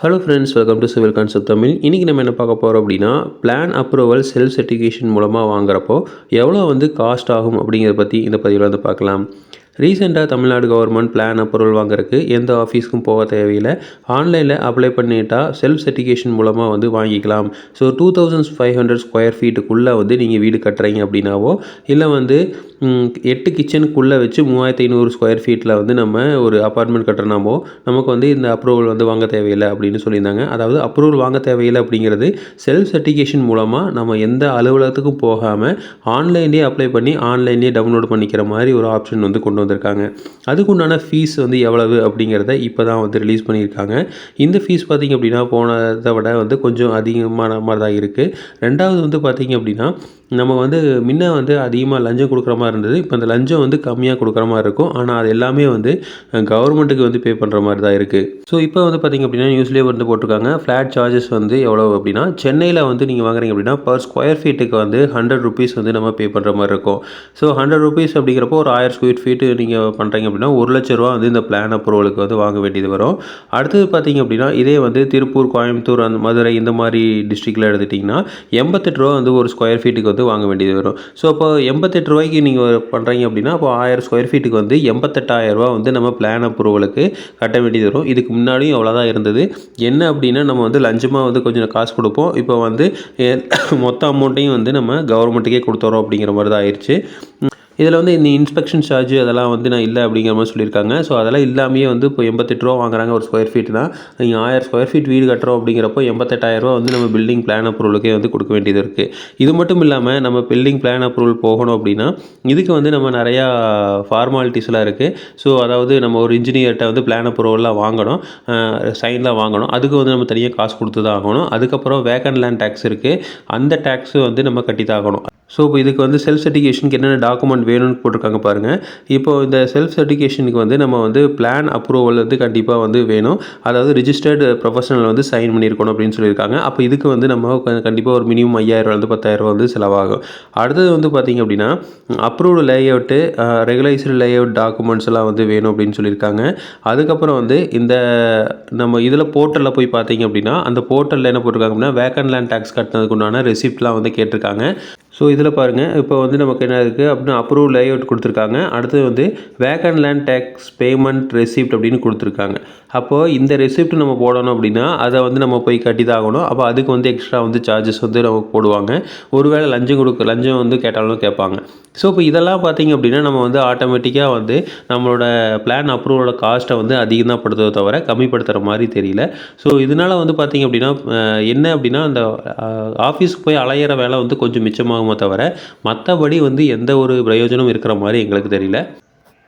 Hello friends welcome to civil concept Tamil இன்றைக்கி நம்ம என்ன பார்க்க போகிறோம் அப்படின்னா பிளான் அப்ரூவல் செல்ஃப் சர்டிஃபிகேஷன் மூலமாக வாங்குறப்போ எவ்வளோ வந்து காஸ்ட் ஆகும் அப்படிங்கிறத பற்றி இந்த பதிவில் வந்து பார்க்கலாம். ரீசெண்டாக தமிழ்நாடு கவர்மெண்ட் பிளான் அப்ரூவல் வாங்குறதுக்கு எந்த ஆஃபீஸ்க்கும் போக தேவையில்லை. ஆன்லைனில் அப்ளை பண்ணிட்டா செல்ஃப் சர்டிஃபிகேஷன் மூலமாக வந்து வாங்கிக்கலாம். So two thousand five hundred square ஃபீட்டுக்குள்ளே வந்து நீங்கள் வீடு கட்டுறீங்க அப்படின்னாவோ இல்லை வந்து எட்டு கிச்சனுக்குள்ளே வச்சு மூவாயிரத்தி ஐநூறு ஸ்கொயர் ஃபீட்டில் வந்து நம்ம ஒரு அப்பார்ட்மெண்ட் கட்டுறனாமோ நமக்கு வந்து இந்த அப்ரூவல் வந்து வாங்க தேவையில்லை அப்படின்னு சொல்லியிருந்தாங்க. அதாவது அப்ரூவல் வாங்க தேவையில்லை அப்படிங்கிறது செல்ஃப் சர்டிஃபிகேஷன் மூலமாக நம்ம எந்த அலுவலகத்துக்கும் போகாமல் ஆன்லைன்லேயே அப்ளை பண்ணி ஆன்லைன்லேயே டவுன்லோட் பண்ணிக்கிற மாதிரி ஒரு ஆப்ஷன் வந்து கொண்டு வந்திருக்காங்க. அதுக்குண்டான ஃபீஸ் வந்து எவ்வளவு அப்படிங்கிறத இப்போ தான் வந்து ரிலீஸ் பண்ணியிருக்காங்க. இந்த ஃபீஸ் பார்த்திங்க அப்படின்னா போனதை விட வந்து கொஞ்சம் அதிகமான மாதிரி தான் இருக்குது ரெண்டாவது வந்து பார்த்திங்க அப்படின்னா நம்ம வந்து முன்ன வந்து அதிகமாக லஞ்சம் கொடுக்குற மாதிரி இருந்தது. இப்போ அந்த லஞ்சம் வந்து கம்மியாக கொடுக்குற மாதிரி இருக்கும். ஆனால் அது எல்லாமே வந்து கவர்மெண்ட்டுக்கு வந்து பே பண்ணுற மாதிரி தான் இருக்குது ஸோ இப்போ வந்து பார்த்திங்க அப்படின்னா நியூஸ்லேயே வந்து போட்டிருக்காங்க. ஃப்ளாட் சார்ஜஸ் வந்து எவ்வளோ அப்படின்னா சென்னையில் வந்து நீங்கள் வாங்குறீங்க அப்படின்னா பர் ஸ்கொயர் ஃபீட்டுக்கு வந்து ஹண்ட்ரட் ருபீஸ் வந்து நம்ம பே பண்ணுற மாதிரி இருக்கும். ஸோ ஹண்ட்ரட் ருபீஸ் அப்படிங்கிறப்போ ஒரு ஆயிரம் ஸ்கொயர் ஃபீட்டு நீங்கள் பண்ணுறீங்க அப்படின்னா ஒரு லட்ச ரூபா வந்து இந்த பிளான் அப்ரூவலுக்கு வந்து வாங்க வேண்டியது வரும். அடுத்தது பார்த்தீங்க அப்படின்னா இதே வந்து திருப்பூர் கோயம்புத்தூர் அந்த மதுரை இந்த மாதிரி டிஸ்ட்ரிக்டில் எடுத்துட்டிங்கன்னா எண்பத்தெட்டு ரூபா வந்து ஒரு ஸ்கொயர் ஃபீட்டுக்கு வந்து வாங்க வேண்டியது வரும். ஸோ அப்போ எண்பத்தெட்டு ரூபாய்க்கு நீங்கள் பண்ணுறீங்க அப்படின்னா அப்போ ஆயிரம் ஸ்கொயர் ஃபீட்டுக்கு வந்து எண்பத்தெட்டாயிரரூபா வந்து நம்ம பிளான் அப்ரூவலுக்கு கட்ட வேண்டியது வரும். இதுக்கு முன்னாடியும் அவ்வளோதான் இருந்தது. என்ன அப்படின்னா நம்ம வந்து லஞ்சமாக வந்து கொஞ்சம் காசு கொடுப்போம். இப்போ வந்து மொத்த அமௌண்ட்டையும் வந்து நம்ம கவர்மெண்ட்டுக்கே கொடுத்துறோம் அப்படிங்கிற மாதிரி தான் ஆயிடுச்சு இதில் வந்து இந்த இன்ஸ்பெக்ஷன் சார்ஜ் அதெல்லாம் வந்து நான் இல்லை அப்படிங்கிற மாதிரி சொல்லியிருக்காங்க. ஸோ அதெல்லாம் இல்லாமையே வந்து இப்போ எண்பத்தெட்டு ரூபா வாங்குறாங்க ஒரு ஸ்கொயர் ஃபீட் தான் நீங்கள் ஆயிரம் ஸ்கொயர் ஃபீட் வீடு கட்டுறோம் அப்படிங்கிறப்போ எண்பத்தெட்டாயிரம் ரூபா வந்து நம்ம பில்டிங் பிளான் அப்ரூவலுக்கே வந்து கொடுக்க வேண்டியது இருக்குது இது மட்டும் இல்லாமல் நம்ம பில்டிங் பிளான் அப்ரூவல் போகணும் அப்படின்னா இதுக்கு வந்து நம்ம நிறையா ஃபார்மாலிட்டிஸ்லாம் இருக்குது ஸோ அதாவது நம்ம ஒரு இன்ஜினியர்கிட்ட வந்து பிளான் அப்ரூவல்லாம் வாங்கணும். சைன்லாம் வாங்கணும். அதுக்கு வந்து நம்ம தனியாக காசு கொடுத்து தான் ஆகணும். அதுக்கப்புறம் வேக்கன் லேண்ட் டேக்ஸ் இருக்குது அந்த டேக்ஸு வந்து நம்ம கட்டி தான் ஆகணும். ஸோ இப்போ இதுக்கு வந்து செல்ஃப் சர்டிஃபிகேஷனுக்கு என்னென்ன டாக்குமெண்ட் வேணும்னு போட்டிருக்காங்க பாருங்கள் இப்போ இந்த செல்ஃப் சர்டிஃபிகேஷனுக்கு வந்து நம்ம வந்து பிளான் அப்ரூவல் வந்து கண்டிப்பாக வந்து வேணும். அதாவது ரிஜிஸ்டர்டு ப்ரொஃபஷனல் வந்து சைன் பண்ணியிருக்கணும் அப்படின்னு சொல்லியிருக்காங்க. அப்போ இதுக்கு வந்து நம்ம கண்டிப்பாக ஒரு மினிமம் ஐயாயிரம் வந்து பத்தாயிரம் வந்து செலவாகும். அடுத்தது வந்து பார்த்திங்க அப்படின்னா approved layout regularised layout documents எல்லாம் வந்து வேணும் அப்படின்னு சொல்லியிருக்காங்க. அதுக்கப்புறம் வந்து இந்த நம்ம இதில் போர்ட்டலில் போய் பார்த்தீங்க அப்படின்னா அந்த போர்ட்டலில் என்ன போட்டிருக்காங்க அப்படின்னா வேக்கன் லேண்ட் டேக்ஸ் கட்டினதுக்கு உண்டான ரெசிப்ட்லாம் வந்து கேட்டிருக்காங்க. ஸோ இதில் பாருங்கள் இப்போ வந்து நமக்கு என்ன இருக்குது அப்படின்னா அப்ரூவ் லேஅவுட் கொடுத்துருக்காங்க. அடுத்தது வந்து vacant land tax payment receipt அப்படின்னு கொடுத்துருக்காங்க. அப்போது இந்த ரெசிப்ட் நம்ம போடணும் அப்படின்னா அதை வந்து நம்ம போய் கட்டி தான் ஆகணும். அப்போ அதுக்கு வந்து எக்ஸ்ட்ரா வந்து சார்ஜஸ் வந்து நமக்கு போடுவாங்க. ஒருவேளை லஞ்சம் கொடுக்க லஞ்சம் வந்து கேட்டாலும் கேட்பாங்க. ஸோ இப்போ இதெல்லாம் பார்த்தீங்க அப்படின்னா நம்ம வந்து ஆட்டோமேட்டிக்காக வந்து நம்மளோட பிளான் அப்ரூவலோட காஸ்ட்டை வந்து அதிகம் தான் படுத்துறதை தவிர கம்மிப்படுத்துகிற மாதிரி தெரியல. ஸோ இதனால் வந்து பார்த்தீங்க அப்படின்னா என்ன அப்படின்னா அந்த ஆஃபீஸ்க்கு போய் அலையிற வேலை வந்து கொஞ்சம் மிச்சமாகும். தவிர மற்றபடி வந்து எந்த ஒரு பிரயோஜனம் இருக்கிற மாதிரி எங்களுக்கு தெரியல.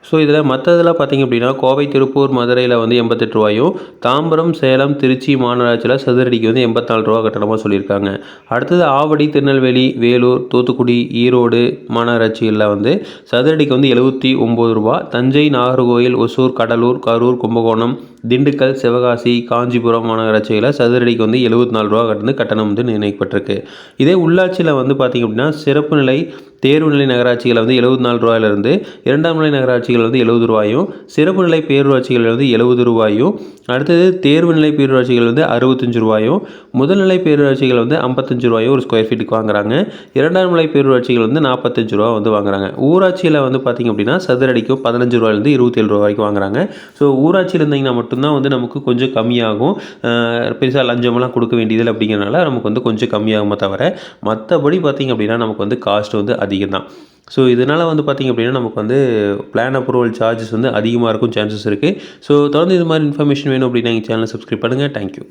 ஸோ இதில் மற்றதெல்லாம் பார்த்தீங்க அப்படின்னா கோவை திருப்பூர் மதுரையில் வந்து எண்பத்தெட்டு ரூபாயும் தாம்பரம் சேலம் திருச்சி மாநகராட்சியில் சதுரடிக்கு வந்து எண்பத்தாலு ரூபா கட்டணமாக சொல்லியிருக்காங்க. அடுத்தது ஆவடி திருநெல்வேலி வேலூர் தூத்துக்குடி ஈரோடு மாநகராட்சிகளில் வந்து சதுரடிக்கு வந்து எழுபத்தி ஒம்பது ரூபா தஞ்சை நாகர்கோயில் ஒசூர் கடலூர் கரூர் கும்பகோணம் திண்டுக்கல் சிவகாசி காஞ்சிபுரம் மாநகராட்சியில் சதுரடிக்கு வந்து எழுபத்தி நாலு ரூபா கட்டணம் கட்டணம் வந்து நிர்ணயிக்கப்பட்டிருக்கு. இதே உள்ளாட்சியில் வந்து பார்த்திங்க அப்படின்னா சிறப்பு நிலை தேர்வு நிலை நகராட்சிகள் வந்து எழுபத்தி நாலு ரூபாயிலிருந்து இரண்டாம் நிலை நகராட்சிகள் வந்து எழுபது ரூபாயும் சிறப்பு நிலை பேரூராட்சிகள் வந்து எழுபது ரூபாயும் அடுத்தது தேர்வு நிலை பேரூராட்சிகள் வந்து அறுபத்தஞ்சு ரூபாயும் முதல்நிலை பேரூராட்சிகள் வந்து ஐம்பத்தஞ்சு ரூபாயும் ஒரு ஸ்கொயர் ஃபீட்டுக்கு வாங்குறாங்க. இரண்டாம் நிலை பேரூராட்சிகள் வந்து நாற்பத்தஞ்சு ரூபா வந்து வாங்குறாங்க. ஊராட்சியில் வந்து பார்த்திங்க அப்படின்னா சதுரடிக்கும் பதினஞ்சு ரூபாயிலேருந்து இருபத்தேழு ரூபா வரைக்கும் வாங்குறாங்க. ஸோ ஊராட்சியில் இருந்தீங்கன்னா மட்டும்தான் வந்து நமக்கு கொஞ்சம் கம்மியாகும். பெருசாக லஞ்சமெல்லாம் கொடுக்க வேண்டியதில்லை அப்படிங்கிறனால நமக்கு வந்து கொஞ்சம் கம்மியாகுமே தவிர மற்றபடி பார்த்திங்க அப்படின்னா நமக்கு வந்து காஸ்ட் வந்து அதிகம் தான் ஸோ இதனால் வந்து பார்த்திங்க அப்படின்னா நமக்கு வந்து பிளான் அப்ரூவல் சார்ஜஸ் வந்து அதிகமாக இருக்கும் சான்சஸ் இருக்குது ஸோ தொடர்ந்து இது மாதிரி இன்ஃபர்மேஷன் வேணும் அப்படின்னா எங்கள் சேனலை சப்ஸ்கிரைப் பண்ணுங்கள் தேங்க்யூ